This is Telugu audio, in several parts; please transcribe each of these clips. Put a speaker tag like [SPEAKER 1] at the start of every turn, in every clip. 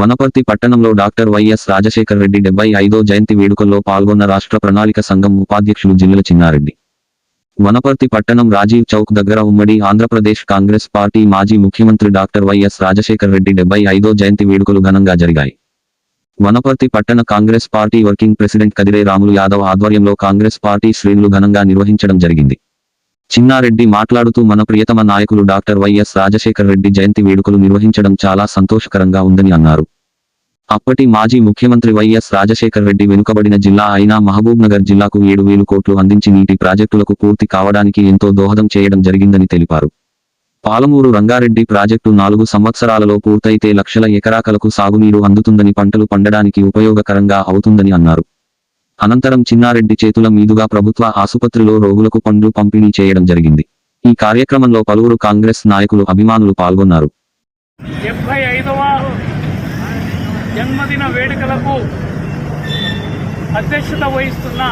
[SPEAKER 1] వనపర్తి పట్టణంలో డాక్టర్ వైఎస్ రాజశేఖర్ రెడ్డి డెబ్బై ఐదో జయంతి వేడుకల్లో పాల్గొన్న రాష్ట్ర ప్రణాళిక సంఘం ఉపాధ్యక్షులు జిల్లెల చిన్నారెడ్డి. వనపర్తి పట్టణం రాజీవ్ చౌక్ దగ్గర ఉమ్మడి ఆంధ్రప్రదేశ్ కాంగ్రెస్ పార్టీ మాజీ ముఖ్యమంత్రి డాక్టర్ వైఎస్ రాజశేఖర్ రెడ్డి డెబ్బై ఐదో జయంతి వేడుకలు ఘనంగా జరిగాయి. వనపర్తి పట్టణ Congress party working president Kadire Ramulu Yadav ఆధ్వర్యంలో కాంగ్రెస్ పార్టీ శ్రేణులు ఘనంగా నిర్వహించడం జరిగింది. చిన్నారెడ్డి మాట్లాడుతూ మన ప్రియతమ నాయకులు డాక్టర్ వైఎస్ రాజశేఖర్ రెడ్డి జయంతి వేడుకలు నిర్వహించడం చాలా సంతోషకరంగా ఉందని అన్నారు. అప్పటి మాజీ ముఖ్యమంత్రి వైఎస్ రాజశేఖర్ రెడ్డి వెనుకబడిన జిల్లా అయిన మహబూబ్నగర్ జిల్లాకు ఏడు వేలు కోట్లు అందించి నీటి ప్రాజెక్టులకు పూర్తి కావడానికి ఎంతో దోహదం చేయడం జరిగిందని తెలిపారు. పాలమూరు రంగారెడ్డి ప్రాజెక్టు నాలుగు సంవత్సరాలలో పూర్తయితే లక్షల ఎకరాకలకు సాగునీరు అందుతుందని పంటలు పండడానికి ఉపయోగకరంగా అవుతుందని అన్నారు. అనంతరం చిన్నారెడ్డి చేతుల మీదుగా ప్రభుత్వ ఆసుపత్రిలో రోగులకు పండ్లు పంపిణీ చేయడం జరిగింది. ఈ కార్యక్రమంలో పలువురు కాంగ్రెస్ నాయకులు అభిమానులు పాల్గొన్నారు.
[SPEAKER 2] జన్మదిన వేడుకలకు అధ్యక్షత వహిస్తున్న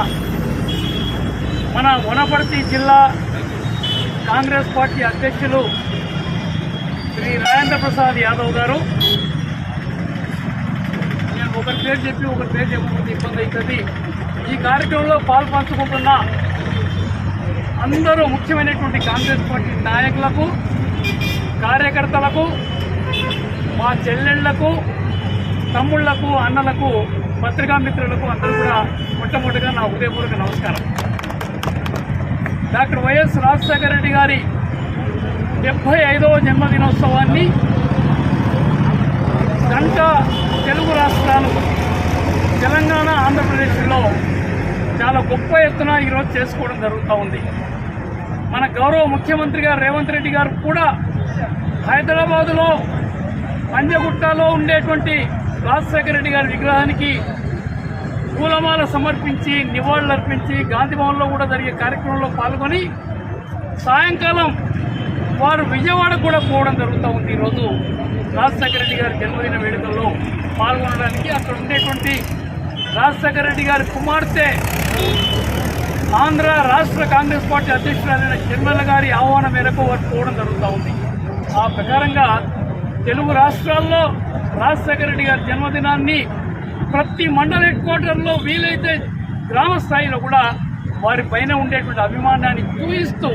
[SPEAKER 2] మన వనపర్తి జిల్లా కాంగ్రెస్ పార్టీ అధ్యక్షులు శ్రీ రాజేంద్ర ప్రసాద్ యాదవ్ గారు. ఒకరి పేరు చెప్పి ఒకరి పేరు చెప్పకుండా ఇబ్బంది అవుతుంది. ఈ కార్యక్రమంలో పాల్పంచుకుంటున్న అందరూ ముఖ్యమైనటువంటి కాంగ్రెస్ పార్టీ నాయకులకు కార్యకర్తలకు మా చెల్లెళ్ళకు తమ్ముళ్ళకు అన్నలకు పత్రికా మిత్రులకు అందరూ కూడా మొట్టమొదటిగా నా హృదయపూర్వక నమస్కారం. డాక్టర్ వైఎస్ రాజశేఖర రెడ్డి గారి డెబ్భై ఐదవ జన్మదినోత్సవాన్ని గంట తెలుగు రాష్ట్రాలు తెలంగాణ ఆంధ్రప్రదేశ్లో చాలా గొప్ప ఎత్తున ఈరోజు చేసుకోవడం జరుగుతూ ఉంది. మన గౌరవ ముఖ్యమంత్రి గారు రేవంత్ రెడ్డి గారు కూడా హైదరాబాదులో పంజగుట్టలో ఉండేటువంటి రాజశేఖర రెడ్డి గారి విగ్రహానికి పూలమాల సమర్పించి నివాళులర్పించి గాంధీ భవన్లో కూడా జరిగే కార్యక్రమంలో పాల్గొని సాయంకాలం వారు విజయవాడ కూడా పోవడం జరుగుతూ ఉంది ఈరోజు. రాజశేఖర రెడ్డి గారి జన్మదిన వేడుకల్లో పాల్గొనడానికి అక్కడ ఉండేటువంటి రాజశేఖర రెడ్డి గారి కుమార్తె ఆంధ్ర రాష్ట్ర కాంగ్రెస్ పార్టీ అధ్యక్షురాలైన షర్మిల గారి ఆహ్వానం మేరకు వారు పోవడం జరుగుతూ ఉంది. ఆ ప్రకారంగా తెలుగు రాష్ట్రాల్లో రాజశేఖర రెడ్డి గారి జన్మదినాన్ని ప్రతి మండల హెడ్ క్వార్టర్లో వీలైతే గ్రామ స్థాయిలో కూడా వారి పైన ఉండేటువంటి అభిమానాన్ని చూపిస్తూ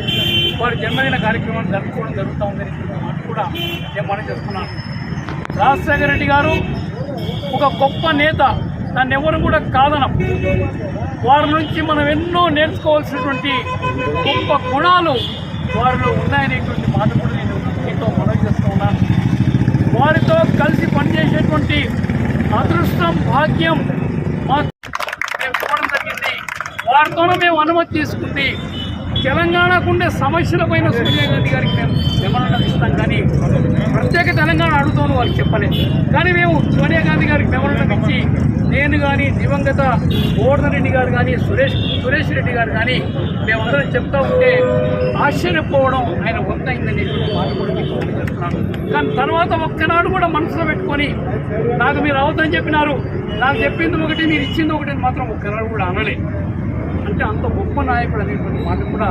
[SPEAKER 2] వారి జన్మదిన కార్యక్రమాన్ని జరుపుకోవడం జరుగుతూ ఉందని కూడా నేను మనం చేసుకున్నాను. రాజశేఖర రెడ్డి గారు ఒక గొప్ప నేత. దాన్ని ఎవరు కూడా కాదనం. వారి నుంచి మనం ఎన్నో నేర్చుకోవాల్సినటువంటి గొప్ప గుణాలు వారిలో ఉన్నాయనేటువంటి మాట కూడా నేను మీతో మనవి చేస్తూ ఉన్నాను. వారితో కలిసి పనిచేసేటువంటి అదృష్టం భాగ్యం మాకు మేము చూడడం జరిగింది. వారితోనే మేము అనుమతి తీసుకుంది. తెలంగాణకు ఉండే సమస్యలపైన సోనియా గాంధీ గారికి మేము మెమరాండం ఇస్తాం కానీ ప్రత్యేక తెలంగాణ అడుగుతాను వాళ్ళు చెప్పలేదు. కానీ మేము సోనియా గాంధీ గారికి మెమరాండం ఇచ్చి నేను కానీ దివంగత గోవర్ధన్ రెడ్డి గారు కానీ సురేష్ సురేష్ రెడ్డి గారు కానీ మేమందరం చెప్తా ఉంటే ఆశ్చర్యపోవడం ఆయన వంతైందని మాట కూడా మీకు చెప్తున్నాను. కానీ తర్వాత ఒక్కనాడు కూడా మనసులో పెట్టుకొని నాకు మీరు అవద్దని చెప్పినారు నాకు చెప్పింది ఒకటి మీరు ఇచ్చింది ఒకటి మాత్రం ఒక్కనాడు కూడా అనలే. అంటే అంత గొప్ప నాయకుడు అనేటువంటి మాట కూడా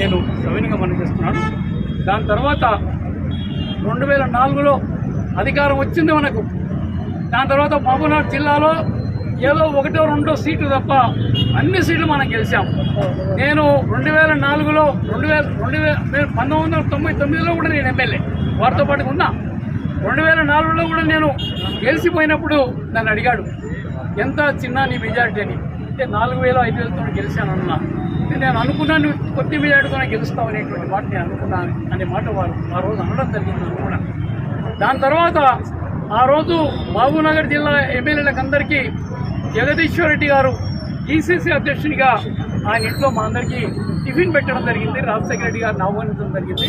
[SPEAKER 2] నేను సవినిగా మనం చేస్తున్నాను దాని తర్వాత రెండు వేల నాలుగులో అధికారం వచ్చింది మనకు. దాని తర్వాత మహబూబ్నగర్ జిల్లాలో ఏదో ఒకటో రెండో సీట్లు తప్ప అన్ని సీట్లు మనం గెలిచాం. నేను రెండు వేల నాలుగులో రెండు వేల రెండు వేల నేను పంతొమ్మిది వందల తొంభై తొమ్మిదిలో కూడా నేను ఎమ్మెల్యే. వారితో పాటు ఉన్నా. రెండు వేల నాలుగులో కూడా నేను గెలిచిపోయినప్పుడు నన్ను అడిగాడు ఎంత చిన్న నీ మెజారిటీ అని? అంటే నాలుగు వేలు ఐదు వేలతో గెలిచాను అన్నా. నేను అనుకున్నాను కొద్ది మెజారిటీతోనే గెలుస్తావు అనేటువంటి మాట నేను అనుకున్నాను అనే మాట వారు ఆ రోజు అనడం జరిగింది అనుకున్నా దాని తర్వాత ఆ రోజు మహబూబ్నగర్ జిల్లా ఎమ్మెల్యేలకు అందరికీ జగదీశ్వర్ రెడ్డి గారు ఈసీసీ అధ్యక్షునిగా ఆయన ఇంట్లో మా అందరికీ టిఫిన్ పెట్టడం జరిగింది. రాజశేఖర రెడ్డి గారిని ఆహ్వానించడం జరిగింది.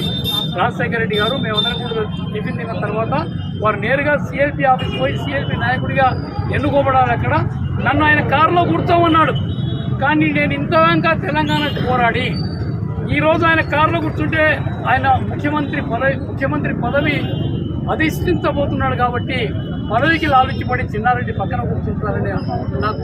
[SPEAKER 2] రాజశేఖర రెడ్డి గారు మేమందరం కూడా టిఫిన్ తిన్న తర్వాత వారు నేరుగా సిఎల్పి ఆఫీస్ పోయి సిఎల్పి నాయకుడిగా ఎన్నుకోబడాలి అక్కడ. నన్ను ఆయన కారులో కూర్చోమన్నాడు. కానీ నేను ఇంతగా తెలంగాణకు పోరాడి ఈ రోజు ఆయన కారులో కూర్చుంటే ఆయన ముఖ్యమంత్రి పదవి ముఖ్యమంత్రి పదవి అధిష్ఠించబోతున్నాడు కాబట్టి పదవికి లాలుచిపడి చిన్నారెడ్డి పక్కన కూర్చుంటారని నాకు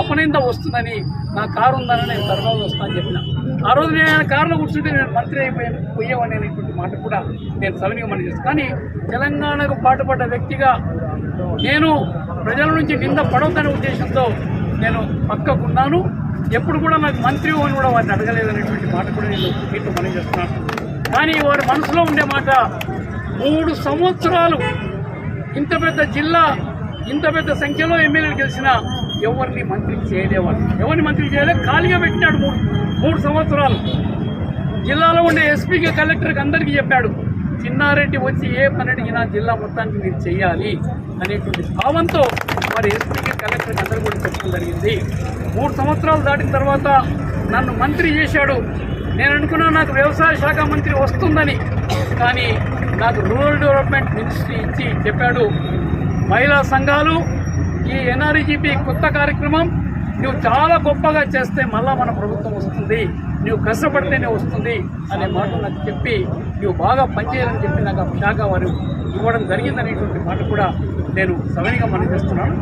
[SPEAKER 2] అపనింద వస్తుందని నా కారు ఉందని నేను తర్వాత వస్తానని చెప్పిన. ఆ రోజు నేను కారులో కూర్చుంటే నేను మంత్రి అయిపోయాను పోయేవాడిని అనేటువంటి మాట కూడా నేను సవినీయమని చేస్తాను కానీ తెలంగాణకు పాటుపడ్డ వ్యక్తిగా నేను ప్రజల నుంచి నింద పడొద్దనే ఉద్దేశంతో నేను పక్కకున్నాను. ఎప్పుడు కూడా నాకు మంత్రి అని కూడా వారిని అడగలేదనేటువంటి మాట కూడా నేను మీతో మనం చేస్తున్నాను. కానీ వారి మనసులో ఉండే మాట మూడు సంవత్సరాలు ఇంత పెద్ద జిల్లా ఇంత పెద్ద సంఖ్యలో ఎమ్మెల్యేలు గెలిచిన ఎవరిని మంత్రి చేయలేవారు ఎవరిని మంత్రి చేయలే? ఖాళీగా పెట్టినాడు మూడు మూడు సంవత్సరాలు. జిల్లాలో ఉండే ఎస్పీకి కలెక్టర్కి అందరికీ చెప్పాడు చిన్నారెడ్డి వచ్చి ఏ పని అడిగినా జిల్లా మొత్తానికి మీరు చేయాలి అనేటువంటి భావంతో మరి ఎస్పీకి కలెక్టర్కి అందరూ కూడా చెప్పడం జరిగింది. మూడు సంవత్సరాలు దాటిన తర్వాత నన్ను మంత్రి చేశాడు. నేను అనుకున్నా నాకు వ్యవసాయ శాఖ మంత్రి వస్తుందని కానీ నాకు రూరల్ డెవలప్మెంట్ మినిస్ట్రీ ఇచ్చి చెప్పాడు. మహిళా సంఘాలు ఈ ఎన్ఆర్జీపీ కొత్త కార్యక్రమం నువ్వు చాలా గొప్పగా చేస్తే మళ్ళా మన ప్రభుత్వం వస్తుంది. నువ్వు కష్టపడితేనే వస్తుంది అనే మాట నాకు చెప్పి నువ్వు బాగా పనిచేయాలని చెప్పి నాకు ఆ శాఖ వారు ఇవ్వడం జరిగిందనేటువంటి మాట కూడా నేను సవనిగా మనం చేస్తున్నాను.